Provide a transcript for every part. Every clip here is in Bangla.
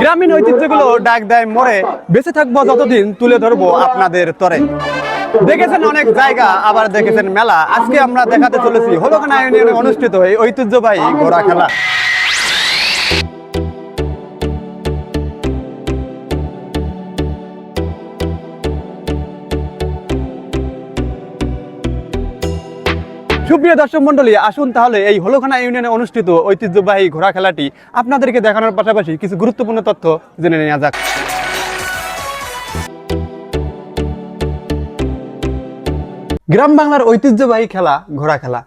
গ্রামীণ ঐতিহ্যগুলো ডাক দেয় মরে। বেঁচে থাকব যতদিন তুলে ধরবো আপনাদের তরে। দেখেছেন অনেক জায়গা, আবার দেখেছেন মেলা। আজকে আমরা দেখাতে চলেছি হলো ইউনিয়নে অনুষ্ঠিত এই ঐতিহ্যবাহী ঘোড়া খেলা। সুপ্রিয় দর্শক মন্ডলী আসুন তাহলে এই হলখানা ইউনিয়নে অনুষ্ঠিত ঐতিহ্যবাহী ঘোড়া খেলাটি আপনাদেরকে দেখানোর পাশাপাশি কিছু গুরুত্বপূর্ণ তথ্য জেনে নেওয়া যাক। গ্রাম বাংলার ঐতিহ্যবাহী খেলা ঘোড়া খেলা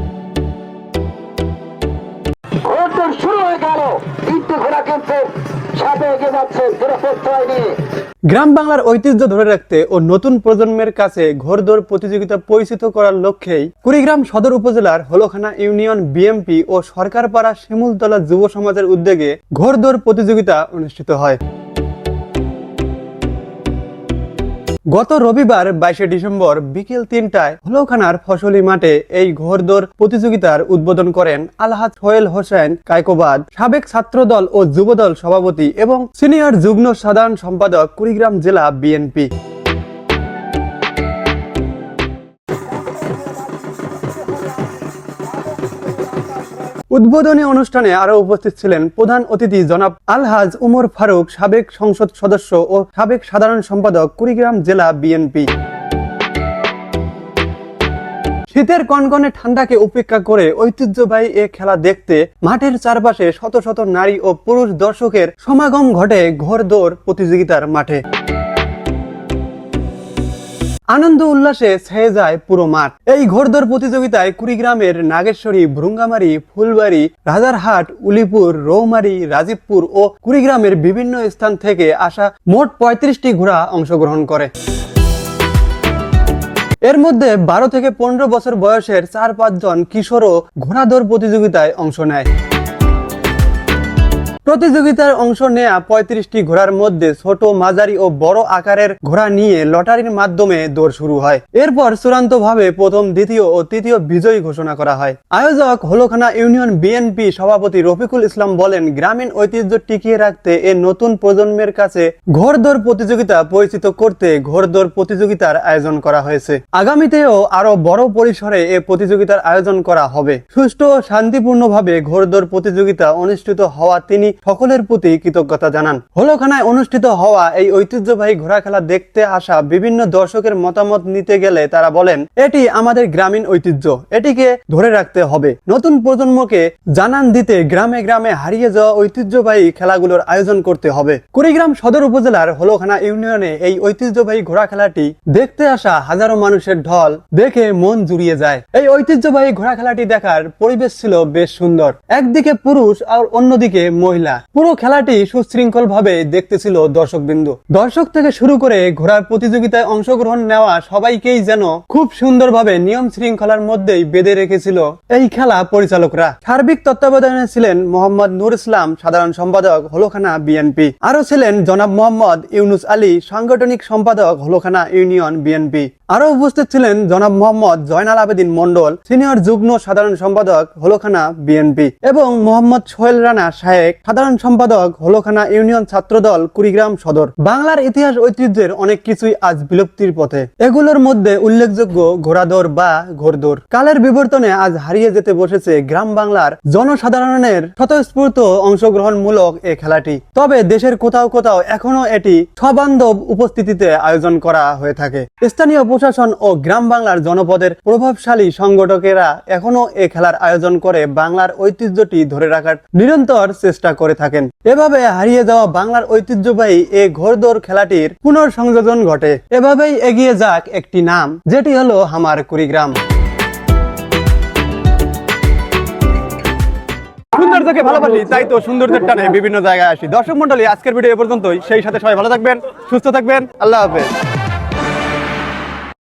শুরু হয়ে গেল। তিনটে ঘোড়া কিন্তু গ্রাম বাংলার ঐতিহ্য ধরে রাখতে ও নতুন প্রজন্মের কাছে ঘোড়দৌড় প্রতিযোগিতা পরিচিত করার লক্ষ্যেই কুড়িগ্রাম সদর উপজেলার হলখানা ইউনিয়ন বিএমপি ও সরকারপাড়া শিমুলতলা যুব সমাজের উদ্যোগে ঘোড়দৌড় প্রতিযোগিতা অনুষ্ঠিত হয়। গত রবিবার বাইশে ডিসেম্বর বিকেল তিনটায় হলোখানার ফসলি মাঠে এই ঘোরদোর প্রতিযোগিতার উদ্বোধন করেন আলহাজ সোহেল হোসেন কায়কোবাদ, সাবেক ছাত্রদল ও যুবদল সভাপতি এবং সিনিয়র যুগ্ম সাধারণ সম্পাদক কুড়িগ্রাম জেলা বিএনপি। উদ্বোধনী অনুষ্ঠানে আরও উপস্থিত ছিলেন প্রধান অতিথি জনাব আলহাজ উমর ফারুক, সাবেক সংসদ সদস্য ও সাবেক সাধারণ সম্পাদক কুড়িগ্রাম জেলা বিএনপি। শীতের কনকনে ঠান্ডাকে উপেক্ষা করে ঐতিহ্যবাহী এ খেলা দেখতে মাঠের চারপাশে শত শত নারী ও পুরুষ দর্শকের সমাগম ঘটে ঘোড়দৌড় প্রতিযোগিতার মাঠে। আনন্দ উল্লাসে ছেয়ে যায় পুরো মাঠ। এই ঘোড়দৌড় প্রতিযোগিতায় কুড়িগ্রামের নাগেশ্বরী, ভ্রুঙ্গামারি, ফুলবাড়ি, রাজারহাট, উলিপুর, রৌমারি, রাজীবপুর ও কুড়িগ্রামের বিভিন্ন স্থান থেকে আসা মোট পঁয়ত্রিশটি ঘোড়া অংশগ্রহণ করে। এর মধ্যে বারো থেকে পনেরো বছর বয়সের চার পাঁচজন কিশোরও ঘোড়াদৌড় প্রতিযোগিতায় অংশ নেয়। প্রতিযোগিতার অংশ নেয়া পঁয়ত্রিশটি ঘোড়ার মধ্যে ছোট, মাঝারি ও বড় আকারের ঘোড়া নিয়ে লটারির মাধ্যমে দৌড় শুরু হয়। এরপর চূড়ান্ত ভাবে প্রথম, দ্বিতীয় ও তৃতীয় বিজয়ী ঘোষণা করা হয়। আয়োজক হলখানা ইউনিয়ন বিএনপি সভাপতি রফিকুল ইসলাম বলেন, গ্রামীণ ঐতিহ্য টিকিয়ে রাখতে এ নতুন প্রজন্মের কাছে ঘোড়দৌড় প্রতিযোগিতা পরিচিত করতে ঘোড়দৌড় প্রতিযোগিতার আয়োজন করা হয়েছে। আগামীতেও আরও বড় পরিসরে এ প্রতিযোগিতার আয়োজন করা হবে। সুষ্ঠু ও শান্তিপূর্ণভাবে ঘোড়দৌড় প্রতিযোগিতা অনুষ্ঠিত হওয়া তিনি সকলের প্রতি কৃতজ্ঞতা জানান। হলখানায় অনুষ্ঠিত হওয়া এই ঐতিহ্যবাহী ঘোড়া খেলা দেখতে আসা বিভিন্ন দর্শকের মতামত নিতে গেলে তারা বলেন, এটি আমাদের গ্রামীণ ঐতিহ্য। এটিকে ধরে রাখতে হবে। নতুন প্রজন্মকে জানান দিতে গ্রামে গ্রামে হারিয়ে যাওয়া ঐতিহ্যবাহী খেলাগুলোর আয়োজন করতে হবে। কুড়িগ্রাম সদর উপজেলার হলখানা ইউনিয়নে এই ঐতিহ্যবাহী ঘোড়া খেলাটি দেখতে আসা হাজারো মানুষের ঢল দেখে মন জুড়িয়ে যায়। এই ঐতিহ্যবাহী ঘোড়া খেলাটি দেখার পরিবেশ ছিল বেশ সুন্দর। একদিকে পুরুষ আর অন্যদিকে মহিলা। পুরো খেলাটি সুশৃঙ্খল ভাবে দেখতেছিল দর্শকবৃন্দ। দর্শক থেকে শুরু করে ঘোড়ার প্রতিযোগিতায় অংশগ্রহণ নেওয়া সবাইকেই যেন খুব সুন্দরভাবে নিয়ম শৃঙ্খলার মধ্যেই বেঁধে রেখেছিল এই খেলা পরিচালকরা। সার্বিক তত্ত্বাবধানে ছিলেন মোহাম্মদ নুর ইসলাম, সাধারণ সম্পাদক হলোখানা বিএনপি আরও ছিলেন জনাব মোহাম্মদ ইউনুস আলী, সাংগঠনিক সম্পাদক হলোখানা ইউনিয়ন বিএনপি আরও উপস্থিত ছিলেন জনাব মোহাম্মদ জয়নাল আবেদিন মন্ডল সিনিয়র যুগ্ম সাধারণ সম্পাদক হলখানা বিএনপি এবং মোহাম্মদ সোহেল রানা শায়েক, সাধারণ সম্পাদক হলখানা ইউনিয়ন ছাত্রদল কুড়িগ্রাম সদর। বাংলার ইতিহাস ঐতিহ্যের অনেক কিছুই আজ বিলুপ্তির পথে। এগুলোর মধ্যে উল্লেখযোগ্য ঘোড়াদৌড় বা ঘোড়দৌড়। কালের বিবর্তনে আজ হারিয়ে যেতে বসেছে গ্রাম বাংলার জনসাধারণের স্বতঃস্ফূর্ত অংশগ্রহণমূলক এ খেলাটি। তবে দেশের কোথাও কোথাও এখনও এটি সবান্ধব উপস্থিতিতে আয়োজন করা হয়ে থাকে। স্থানীয় প্রশাসন ও গ্রাম বাংলার জনপদের প্রভাবশালী সংগঠকেরা এখনও এ খেলার আয়োজন করে বাংলার ঐতিহ্যটি ধরে রাখার নিরন্তর চেষ্টা করে থাকেন। এভাবে হারিয়ে যাওয়া বাংলার ঐতিহ্যবাহী এ ঘোড়দৌড় খেলাটির পুনর্সংযোজন ঘটে। এভাবেই এগিয়ে যাক একটি নাম, যেটি হলো হামার কুড়িগ্রাম। সৌন্দর্যকে ভালোবাসি, তাই তো সৌন্দর্যের টানে বিভিন্ন জায়গায় আসি। দর্শক মন্ডলী আজকের ভিডিও পর্যন্তই। সেই সাথে সবাই ভালো থাকবেন, সুস্থ থাকবেন। আল্লাহ হাফেজ।